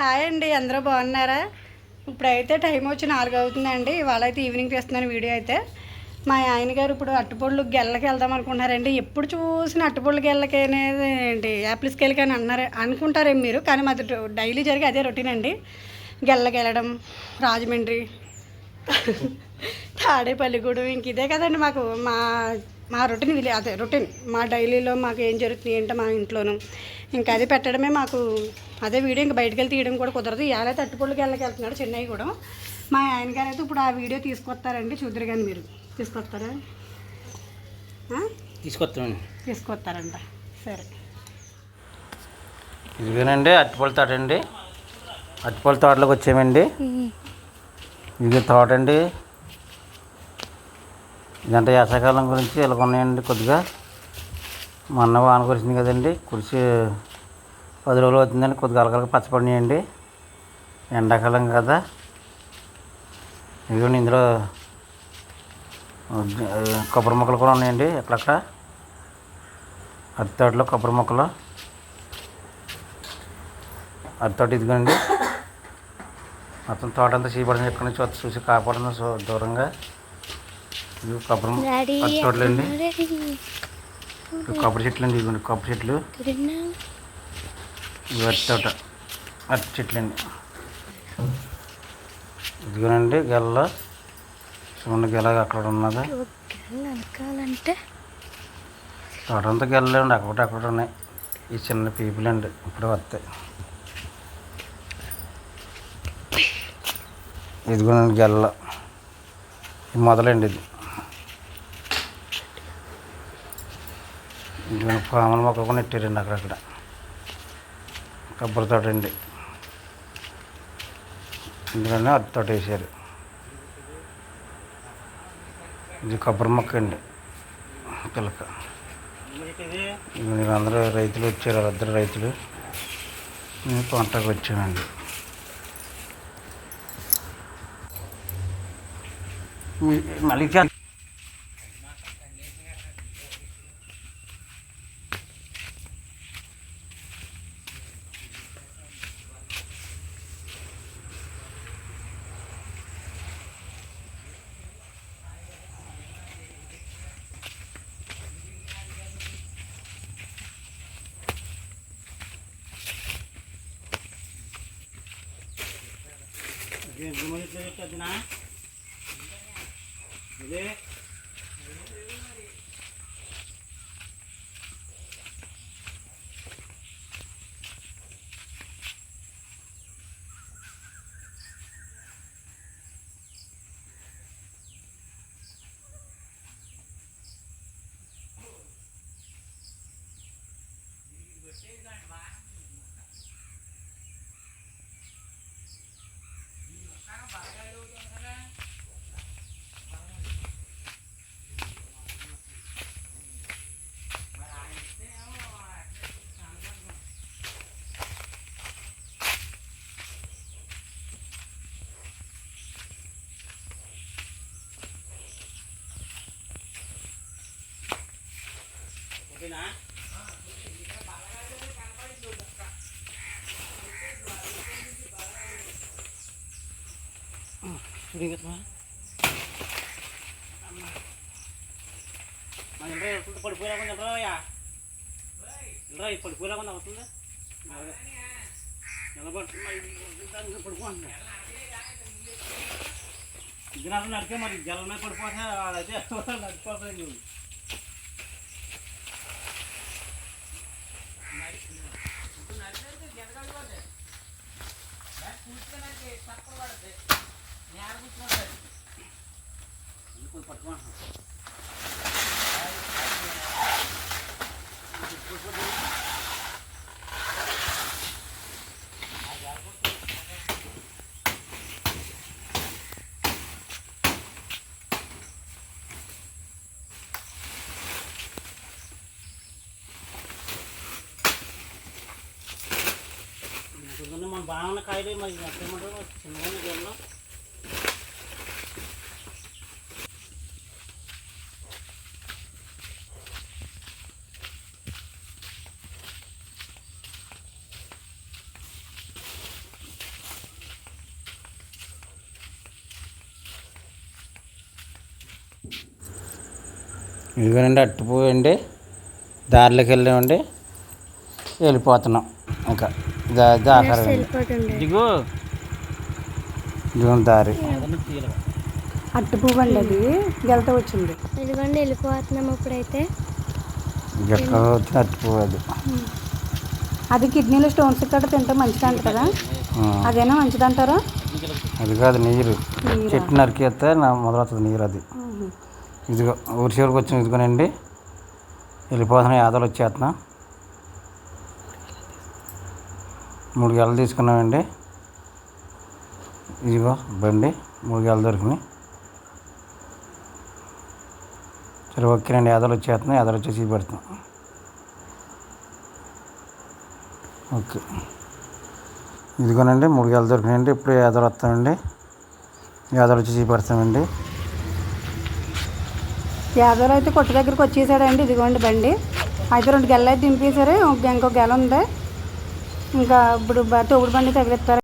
Hi అండి అందరూ బాగున్నారా? ఇప్పుడైతే టైం వచ్చి నాలుగు అవుతుందండి. ఇవాళ అయితే ఈవినింగ్ తీస్తున్నాను వీడియో అయితే. మా ఆయన గారు ఇప్పుడు అట్టుపళ్ళు గెల్లకి వెళ్దాం అనుకుంటున్నారండి. ఎప్పుడు చూసిన అట్టుపళ్ళు గెల్లకి అనేది ఏంటి యాపిల్ స్కేల్కి అని అన్నారు అనుకుంటారేమో మీరు? కానీ మాది డైలీ జరిగే అదే రొటీన్ అండి. గెల్లకి వెళ్ళడం రాజమండ్రి తాడేపల్లిగూడెం ఇంక ఇదే కదండి మాకు. మా మా రొటీన్ ఇది అదే రొటీన్. మా డైలీలో మాకు ఏం జరుగుతుంది ఏంటో మా ఇంట్లోనూ. ఇంకా అది పెట్టడమే మాకు అదే వీడియో ఇంకా బయటకు వెళ్ళి తీయడం కూడా కుదరదు. ఇవాళ తట్టుపళ్ళకి వెళ్ళకి వెళ్తున్నాడు చెన్నై కూడా. మా ఆయన గారు అయితే ఇప్పుడు ఆ వీడియో తీసుకొస్తారండి. చూద్దరు కానీ మీరు. తీసుకొస్తారా? తీసుకొస్తాను తీసుకొస్తారంట. సరే. ఇదిగోనండి అరటిపళ్ళ తోట అండి. అరటిపళ్ళ తోటలోకి వచ్చామండి. ఇది తోట అండి. ఇదంటే వేసవకాలం గురించి ఇలా ఉన్నాయండి కొద్దిగా. మొన్న వాన కురిసింది కదండి. కురిసి పది రోజులు అవుతుందండి. కొద్దిగా అలకలకి పచ్చపడినాయండి. ఎండాకాలం కదా. ఇదిగోండి ఇందులో కొబ్బరి మొక్కలు కూడా ఉన్నాయండి ఎక్కడక్కడ. అరితోటలో కొబ్బరి మొక్కలు. అతోటి ఇదిగోండి. మొత్తం తోట అంతా చీపడని ఎక్కడి నుంచి చూసి కాపాడుతుంది. దూరంగా. కొబ్బరి అరటి తోటలు అండి ఇవి కొబ్బరి చెట్లు అండి ఇదిగోండి కొబ్బరి చెట్లు. ఇవి అరటి తోట అరటి చెట్లు అండి ఇదిగోనండి గెల్ల. చూడండి గెల అక్కడ ఉన్నది. వెనకాలంటే? తోట అంతా గెల్లండి అక్కడ అక్కడ ఉన్నాయి. ఈ చిన్న పీపుల్ అండి ఇప్పుడు వస్తాయి. ఇదిగోనండి గెల్ల. ఇది మొదలండి ఇది. ఇదిగో పాముల మొక్కలు కూడా నెట్టారండి అక్కడక్కడ. కొబ్బరి తోట అండి. ఇందులోనే అరటి తోట వేసారు ఇది కొబ్బరి మొక్క అండి. పిల్లక మీరు అందరూ రైతులు వచ్చారు ఇద్దరు రైతులు. మేము పంటకు వచ్చామండి మళ్ళీ Sige, gumulit-gulit ka din ha. మీ- మళ్ళీ చే- పడిపోయా పడిపోయా అవుతుంది? పడిపోతున్నా గిరాలు నడికే మరి జలమే పడిపోతే అదైతే నడిపోతుంది పట్టుకుంటున్నాను ఇవన్నీ మన ఉన్న కాయలు మరి ఏమంటారు చిన్న గేమ్లో ఇదిగోనండి అట్టుపోయండి దారిలోకి వెళ్ళామండి. వెళ్ళిపోతున్నాం. ఇంకా వెళ్ళిపోతుండే ఇదిగో. ఇదిగో దారి. అట్టు పువ్వు అండి అది. గెలత వచ్చింది. ఇదిగోండి వెళ్ళిపోతున్నాం ఇప్పుడైతే. ఎక్కడ వచ్చిన అట్టుపువ్వు అది అది కిడ్నీలో స్టోన్స్ ఇక్కడ తింటే మంచిదంట కదా? ఆ, అదేనా మంచిదంటారా? అది కాదు నీరు. నీరా? చెట్టు నరికేస్తే నా మొదలవుతుంది నీరు అది. ఇదిగో ఊరి చివరికి వచ్చిన ఇదిగోనండి. వెళ్ళిపోతున్నా యాదలు వచ్చేస్తున్నా. మూడు గెలలు తీసుకున్నామండి. ఇదిగో బండి మూడు గెలలు దొరికినాయి. సరే ఓకే అండి ఎదలు వచ్చేస్తున్నాయి. యాదలు వచ్చేసి పెడుతున్నాం ఓకే. ఇదిగోనండి మూడు గెలలు దొరికినాయండి. ఇప్పుడు ఎదలు వస్తామండి. యాదలు వచ్చేసి పెడతామండి. యాదవ్ అయితే కొట్టు దగ్గరికి వచ్చేసాడండి. ఇదిగోండి బండి. అయితే రెండు గెలలు అయితే దింపేశారు. ఇంకో గెల ఉంది. ఇంకా ఇప్పుడు బ- తోపుడు బండి తగిలిస్తారు